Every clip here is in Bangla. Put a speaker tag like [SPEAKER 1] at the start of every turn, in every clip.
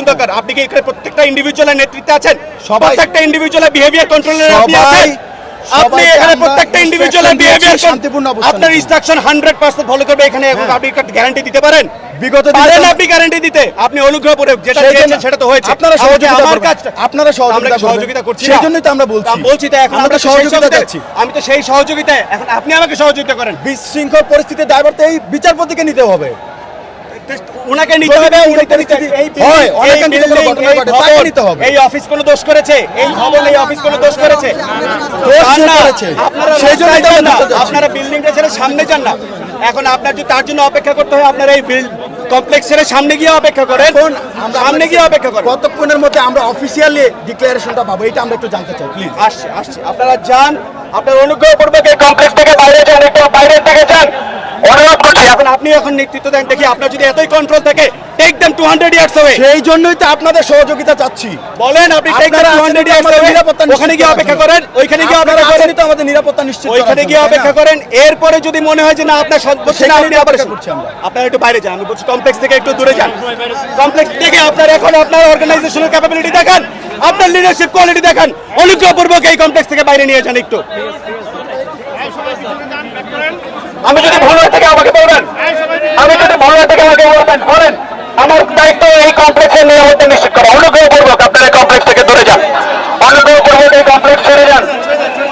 [SPEAKER 1] অর্জুন দরকার আপনি কি এখানে প্রত্যেকটা ইন্ডিভিজুয়ালের নেতৃত্বে আছেন
[SPEAKER 2] সবাই-
[SPEAKER 1] প্রত্যেকটা ইন্ডিভিজুয়ালের বিহেভিয়ার কন্ট্রোলার আপনি আছেন আপনি এখানে প্রত্যেকটা ইন্ডিভিজুয়ালের বিহেভিয়ার
[SPEAKER 2] শান্তিপূর্ণ অবস্থানে।
[SPEAKER 1] আপনার ইনস্ট্রাকশন 100% ফলো করবে এখানে এখন
[SPEAKER 2] হ্যাঁ।
[SPEAKER 1] আপনি গ্যারান্টি দিতে পারেন
[SPEAKER 2] বিগত দিনে
[SPEAKER 1] পারেন আপনি গ্যারান্টি দিতে আপনি অনুগ্রহ করে যেটা
[SPEAKER 2] জন্য-
[SPEAKER 1] সেটা তো হয়েছে
[SPEAKER 2] আপনারা সহযোগিতা
[SPEAKER 1] আমার। কাজটা
[SPEAKER 2] আপনারা সহযোগিতা
[SPEAKER 1] সহযোগিতা করছি
[SPEAKER 2] সেই জন্যই তো আমরা বলছি।
[SPEAKER 1] বলছি তো এখন
[SPEAKER 2] আমরা সহযোগিতা
[SPEAKER 1] সহযোগিতা
[SPEAKER 2] চাচ্ছি।
[SPEAKER 1] আমি তো সেই সহযোগিতায় এখন আপনি আমাকে সহযোগিতা করেন
[SPEAKER 2] বিশৃঙ্খল পরিস্থিতির দায়ভার তো এই বিচারপতিকে নিতে হবে
[SPEAKER 1] ওনাকে নিতে হবে নিতে-
[SPEAKER 2] হয়, অনেক ঘটনা ঘটে, তাকে নিতে হবে।
[SPEAKER 1] এই অফিস কোনো দোষ করেছে? এই ভবন এই অফিস কোনো দোষ করেছে?
[SPEAKER 2] দোষ করেছে। সেই
[SPEAKER 1] না, আপনারা বিল্ডিংটা ছেড়ে সামনে যান না। এখন আপনার যদি তার জন্য অপেক্ষা করতে হয় আপনারা এই কমপ্লেক্স ছেড়ে সামনে গিয়ে অপেক্ষা করেন। সামনে গিয়ে অপেক্ষা করেন।
[SPEAKER 2] কতক্ষণের মধ্যে আমরা অফিসিয়ালি ডিক্লারেশনটা পাবো এটা আমরা একটু জানতে চাই প্লিজ
[SPEAKER 1] আসছে আসছে। আপনারা যান আপনার অনুগ্রহ পূর্বক এই কমপ্লেক্স থেকে বাইরে যান একটু বাইরের থেকে যান। অনুরোধ করছি এখন আপনি এখন নেতৃত্ব দেন দেখি আপনার যদি এতই কন্ট্রোল থাকে take them to hundred years হবে
[SPEAKER 2] সেই জন্যই তো আপনাদের সহযোগিতা চাচ্ছি।
[SPEAKER 1] বলেন আপনি টেক দেম
[SPEAKER 2] আপনারা
[SPEAKER 1] টু
[SPEAKER 2] আছেন
[SPEAKER 1] হান্ড্রেড
[SPEAKER 2] তো
[SPEAKER 1] ইয়ার্স
[SPEAKER 2] আমাদের নিরাপত্তা
[SPEAKER 1] ওখানে গিয়ে অপেক্ষা করেন ওইখানে গিয়ে
[SPEAKER 2] আপনারা
[SPEAKER 1] করেন।
[SPEAKER 2] তো আমাদের নিরাপত্তা নিশ্চিত
[SPEAKER 1] ওইখানে গিয়ে অপেক্ষা করেন এরপরে যদি মনে হয় যে না আপনার সদ- হচ্ছে না, আপনি আবার
[SPEAKER 2] করছি আমরা।
[SPEAKER 1] আপনারা একটু বাইরে যান আমি বলছি কমপ্লেক্স থেকে একটু দূরে যান। কমপ্লেক্স থেকে আপনার এখন আপনার অর্গানাইজেশনের ক্যাপাবিলিটি দেখান আপনার লিডারশিপ কোয়ালিটি দেখান। অনুগ্রহপূর্বক এই কমপ্লেক্স থেকে বাইরে নিয়ে যান একটু। আমি যদি ভুল হয়ে থাকে আমাকে বলবেন। আমি যদি ভুল হয়ে থাকে আমাকে বলবেন। বলেন, আমার দায়িত্ব এই কমপ্লেক্সের নিরাপত্তা নিশ্চিত করা। অনুগ্রহ করব আপনার এই কমপ্লেক্স থেকে দূরে যান অনুগ্রহপূর্বক এই কমপ্লেক্স ছেড়ে যান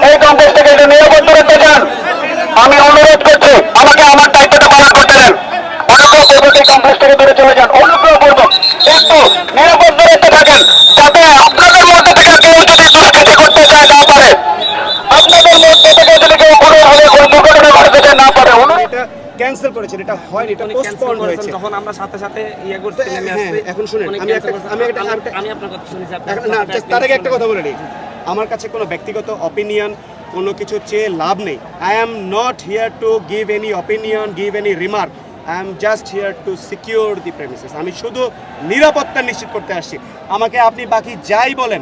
[SPEAKER 1] এই কমপ্লেক্স থেকে একটু নিরাপদ দূরত্বে যান আমি অনুরোধ করছি আমাকে আমার দায়িত্বটা পালন করতে দেন অনুগ্রহপূর্বক এই কমপ্লেক্স থেকে দূরে চলে যান অনুগ্রহপূর্বক একটু নিরাপদ দূরত্বে থাকেন যাতে আপনাদের মধ্যে থেকে কেউ যদি দুষ্কৃতি করতে চায় না পারে আপনাদের মধ্যে থেকে যদি কেউ কোনো ভাবে কোনো দুর্ঘটনা ঘটাতে চায় না পারে এটা ক্যান্সেল করেছেন এটা হয়নি এটা পোস্টপোন হয়েছে।
[SPEAKER 3] যখন আমরা সাথে সাথে ইয়ে করতে নেমে
[SPEAKER 1] হ্যাঁ,
[SPEAKER 3] আসছি,
[SPEAKER 1] এখন শুনেন, আমি একটা- আমি একটা-
[SPEAKER 3] আমি- আপনার কথা শুনেছি
[SPEAKER 1] না তার আগে একটা কথা বলে নিই। আমার কাছে কোনো ব্যক্তিগত অপিনিয়ন কোনো কিছু চেয়ে লাভ নেই। I am not here to give any opinion give any remark I am just here to secure the premises আমি শুধু নিরাপত্তা নিশ্চিত করতে আসছি। আমাকে আপনি বাকি যাই বলেন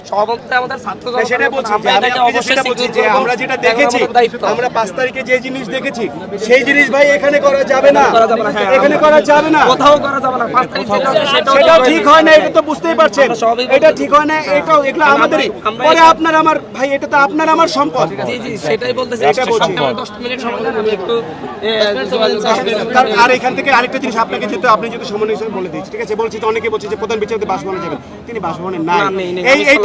[SPEAKER 3] সভাপতি আমাদের ছাত্র
[SPEAKER 1] সেটা বলছি যে আমি
[SPEAKER 3] এটাকে
[SPEAKER 1] আপনাকে
[SPEAKER 3] অবশ্যই
[SPEAKER 1] সেটা বলছি
[SPEAKER 3] secure
[SPEAKER 1] যে
[SPEAKER 3] করব।
[SPEAKER 1] আমরা যেটা দেখেছি আমরা পাঁচ তারিখে যে জিনিস দেখেছি সেই জিনিস ভাই এখানে করা যাবে না।
[SPEAKER 3] করা যাবে না, হ্যাঁ,
[SPEAKER 1] এখানে করা যাবে না।
[SPEAKER 3] কোথাও করা যাবে না পাঁচ তারিখ সেটাও
[SPEAKER 1] সেটাও
[SPEAKER 3] ঠিক
[SPEAKER 1] ঠিক হয় না এটা তো বুঝতেই পারছেন। এটা ঠিক হয় না এটাও এগুলো আমাদেরই। পরে আপনার আমার ভাই এটা তো আপনার আমার সম্পদ।
[SPEAKER 3] জি জি সেটাই বলতেছি।
[SPEAKER 1] এটা বলছি।
[SPEAKER 3] সপ্তাহে আমার দশ মিনিট সময় আমি একটু এ, যোগাযোগ করছি।
[SPEAKER 1] কারণ আর এখান থেকে আরেকটা জিনিস আপনাকে যেহেতু আপনি যেহেতু সমন্বয় হিসেবে বলে দিচ্ছি ঠিক আছে? বলছি তো অনেকে বলছে যে প্রধান বিচারপতি বাসভবনে যাবেন। তিনি বাসভবনে নাই
[SPEAKER 3] না, নেই, নেই।
[SPEAKER 1] এই
[SPEAKER 3] আমি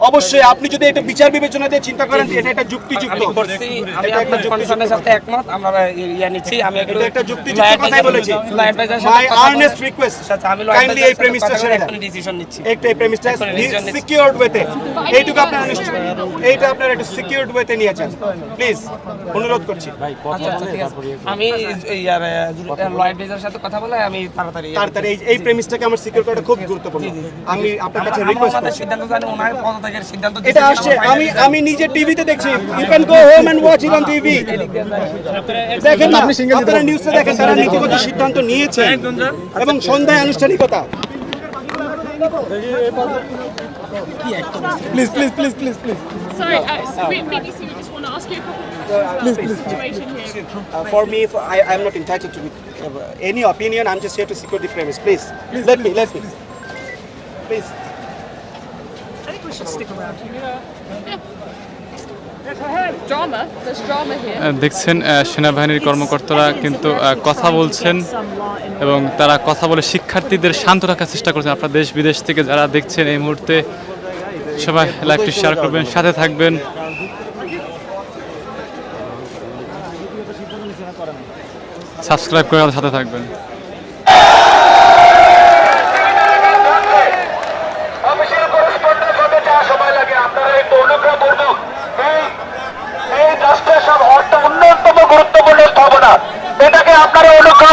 [SPEAKER 1] অবশ্যই আপনি যদি এটা বিচার বিবেচনা দিয়ে চিন্তা করেন এটা একটা যুক্তিযুক্ত
[SPEAKER 3] আমি
[SPEAKER 1] এটা একটা
[SPEAKER 3] সাথে একমত আমরা ইয়া নিচ্ছি আমি একটু
[SPEAKER 1] যুক্তিযুক্ত কথাই বলেছি। মাই আর্নেস্ট রিকোয়েস্ট
[SPEAKER 3] আচ্ছা, আমি
[SPEAKER 1] কাইন্ডলি এই প্রেমিসটা ছেড়ে দেন।
[SPEAKER 3] এখনই নিচ্ছি।
[SPEAKER 1] একটা এই প্রেমিসটা। সিকিউরড ওয়েতে এইটুকু আপনারা নিশ্চয় এইটা আপনারা একটু সিকিউরড ওয়েতে নিয়েছেন প্লিজ অনুরোধ করছি।
[SPEAKER 3] আচ্ছা আচ্ছা ঠিক আছে। আমি ইয়ার অ্যাডভাইজারের সাথে কথা বলে আমি তাড়াতাড়ি
[SPEAKER 1] তাড়াতাড়ি এই প্রেমিসটাকে আমার সিকিউর করাটা খুব গুরুত্বপূর্ণ। আমি আপনার কাছে রিকোয়েস্ট
[SPEAKER 3] আমাদের সিদ্ধান্ত জানি ওনার সিদ্ধান্ত
[SPEAKER 1] এটা আসছে আমি আমি নিজে টিভিতে দেখছি you can go home and watch it on TV দেখেন না আপনারা নিউজে দেখেন তারা নীতিগত সিদ্ধান্ত নিয়েছেন এবং সন্ধ্যায় আনুষ্ঠানিকতা
[SPEAKER 2] please please please please please
[SPEAKER 4] Sorry, uh, BBC, we just want to ask you a couple of questions about the situation here.
[SPEAKER 1] Uh, for me, for, I I am not entitled to uh, any opinion. I'm just here to secure the premise. Please, let me, let me. Please.
[SPEAKER 4] Drama, there's drama here.
[SPEAKER 5] দেখছেন সেনাবাহিনীর কর্মকর্তারা কিন্তু কথা বলছেন এবং তারা কথা বলে শিক্ষার্থীদের শান্ত রাখার চেষ্টা করছেন। আপনার দেশ বিদেশ থেকে যারা দেখছেন এই মুহূর্তে সবাই লাইভটি শেয়ার করবেন সাথে থাকবেন। সাবস্ক্রাইব করে সাথে থাকবেন
[SPEAKER 6] অফিসিয়াল করেসপন্ডেন্ট হতে যা সময় লাগে আপনারা একটু অনুগ্রহপূর্বক এই এই রাষ্ট্রের সব অর্থ অন্যতম গুরুত্বপূর্ণ স্থাপনা এটাকে আপনারা অনুগ্রহ